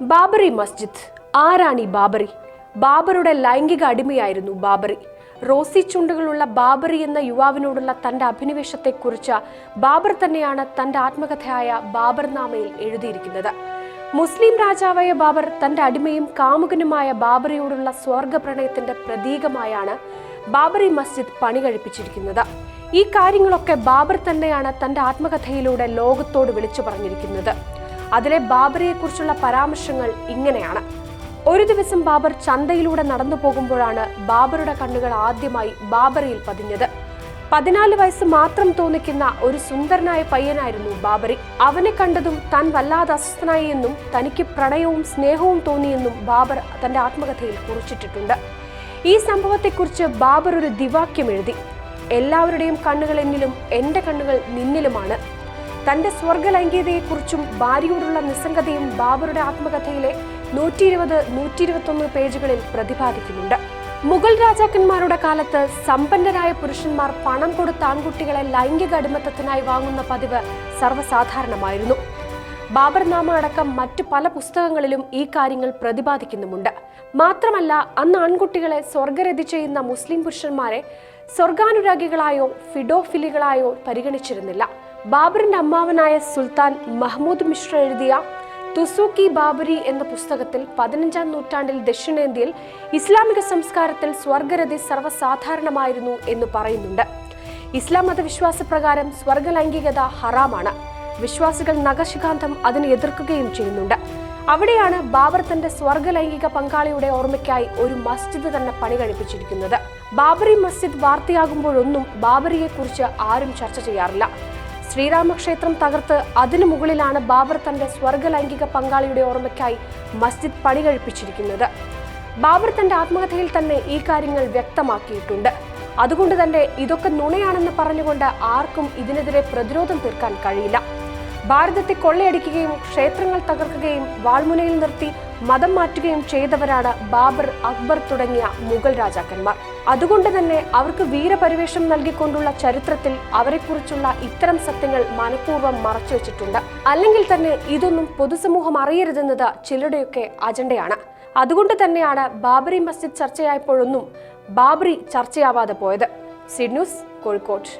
ബാബറി മസ്ജിദ്. ആരാണ് ബാബറി? ബാബറുടെ ലൈംഗിക അടിമയായിരുന്നു ബാബറി. റോസി ചുണ്ടുകളുള്ള ബാബറി എന്ന യുവാവിനോടുള്ള തന്റെ അഭിനിവേശത്തെക്കുറിച്ച് ബാബർ തന്നെയാണ് തന്റെ ആത്മകഥയായ ബാബർ നാമയിൽ എഴുതിയിരിക്കുന്നത്. മുസ്ലിം രാജാവായ ബാബർ തന്റെ അടിമയും കാമുകനുമായ ബാബറിയോടുള്ള സ്വർഗ പ്രണയത്തിന്റെ പ്രതീകമായാണ് ബാബറി മസ്ജിദ് പണി കഴിപ്പിച്ചിരിക്കുന്നത് ഈ കാര്യങ്ങളൊക്കെ ബാബർ തന്നെയാണ് തന്റെ ആത്മകഥയിലൂടെ ലോകത്തോട് വിളിച്ചു പറഞ്ഞിരിക്കുന്നത്. അതിലെ ബാബറിയെക്കുറിച്ചുള്ള പരാമർശങ്ങൾ ഇങ്ങനെയാണ്. ഒരു ദിവസം ബാബർ ചന്തയിലൂടെ നടന്നു പോകുമ്പോഴാണ് ബാബറുടെ കണ്ണുകൾ ആദ്യമായി ബാബറിയിൽ പതിഞ്ഞത്. പതിനാല് വയസ്സ് മാത്രം തോന്നിക്കുന്ന ഒരു സുന്ദരനായ പയ്യനായിരുന്നു ബാബറി. അവനെ കണ്ടതും താൻ വല്ലാതെ അസ്വസ്ഥനായി എന്നും തനിക്ക് പ്രണയവും സ്നേഹവും തോന്നിയെന്നും ബാബർ തന്റെ ആത്മകഥയിൽ കുറിച്ചിട്ടിട്ടുണ്ട്. ഈ സംഭവത്തെക്കുറിച്ച് ബാബർ ഒരു ദിവാക്യം എഴുതി. എല്ലാവരുടെയും കണ്ണുകൾ എന്നിലും എന്റെ കണ്ണുകൾ നിന്നിലുമാണ്. തന്റെ സ്വർഗ ലൈംഗികതയെക്കുറിച്ചും ഭാര്യയോടുള്ള നിസ്സംഗതയും ബാബറുടെ ആത്മകഥയിലെ നൂറ്റി ഇരുപത് നൂറ്റി ഇരുപത്തൊന്ന് പേജുകളിൽ പ്രതിപാദിക്കുന്നുണ്ട്. മുഗൾ രാജാക്കന്മാരുടെ കാലത്ത് സമ്പന്നരായ പുരുഷന്മാർ പണം കൊടുത്ത ആൺകുട്ടികളെ ലൈംഗിക അടിമത്തത്തിനായി വാങ്ങുന്ന പതിവ് സർവസാധാരണമായിരുന്നു. ബാബർ നാമ അടക്കം മറ്റു പല പുസ്തകങ്ങളിലും ഈ കാര്യങ്ങൾ പ്രതിപാദിക്കുന്നുമുണ്ട്. മാത്രമല്ല അന്ന് ആൺകുട്ടികളെ സ്വർഗരതി ചെയ്യുന്ന മുസ്ലിം പുരുഷന്മാരെ സ്വർഗാനുരാഗികളായോ ഫിഡോഫിലികളായോ പരിഗണിച്ചിരുന്നില്ല. ബാബറിന്റെ അമ്മാവനായ സുൽത്താൻ മഹ്മൂദ് മിശ്ര എഴുതിയ തുസൂക്കി ബാബരി എന്ന പുസ്തകത്തിൽ പതിനഞ്ചാം നൂറ്റാണ്ടിൽ ദക്ഷിണേന്ത്യയിൽ ഇസ്ലാമിക സംസ്കാരത്തിൽ സ്വർഗരതി സർവസാധാരണമായിരുന്നു എന്ന് പറയുന്നുണ്ട്. ഇസ്ലാം മതവിശ്വാസ പ്രകാരം സ്വർഗലൈംഗികത ഹറാമാണ്. വിശ്വാസികൾ നഖശികാന്തം അതിനെ എതിർക്കുകയും ചെയ്യുന്നുണ്ട്. അവിടെയാണ് ബാബർ തന്റെ സ്വർഗലൈംഗിക പങ്കാളിയുടെ ഓർമ്മയ്ക്കായി ഒരു മസ്ജിദ് തന്നെ പണി കഴിപ്പിച്ചിരിക്കുന്നത് ബാബറി മസ്ജിദ് വാർത്തയാകുമ്പോഴൊന്നും ബാബറിയെക്കുറിച്ച് ആരും ചർച്ച ചെയ്യാറില്ല. ശ്രീരാമക്ഷേത്രം തകർത്ത് അതിനു മുകളിലാണ് ബാബർ തന്റെ സ്വർഗ ലൈംഗിക പങ്കാളിയുടെ ഓർമ്മയ്ക്കായി മസ്ജിദ് പണി കഴിപ്പിച്ചിരിക്കുന്നത് ബാബർ തന്റെ ആത്മകഥയിൽ തന്നെ ഈ കാര്യങ്ങൾ വ്യക്തമാക്കിയിട്ടുണ്ട്. അതുകൊണ്ട് തന്നെ ഇതൊക്കെ നുണയാണെന്ന് പറഞ്ഞുകൊണ്ട് ആർക്കും ഇതിനെതിരെ പ്രതിരോധം തീർക്കാൻ കഴിയില്ല. ഭാരതത്തെ കൊള്ളയടിക്കുകയും ക്ഷേത്രങ്ങൾ തകർക്കുകയും വാൾമുനയിൽ നിർത്തി മതം മാറ്റുകയും ചെയ്തവരാണ് ബാബർ അക്ബർ തുടങ്ങിയ മുഗൾ രാജാക്കന്മാർ. അതുകൊണ്ട് തന്നെ അവർക്ക് വീരപരിവേഷം നൽകിക്കൊണ്ടുള്ള ചരിത്രത്തിൽ അവരെക്കുറിച്ചുള്ള ഇത്തരം സത്യങ്ങൾ മനഃപൂർവം മറച്ചുവെച്ചിട്ടുണ്ട് അല്ലെങ്കിൽ തന്നെ ഇതൊന്നും പൊതുസമൂഹം അറിയരുതെന്നത് ചിലരുടെയൊക്കെ അജണ്ടയാണ്. അതുകൊണ്ട് തന്നെയാണ് ബാബറി മസ്ജിദ് ചർച്ചയായപ്പോഴൊന്നും ബാബറി ചർച്ചയാവാതെ പോയത്. സിഡ് ന്യൂസ് കോഴിക്കോട്.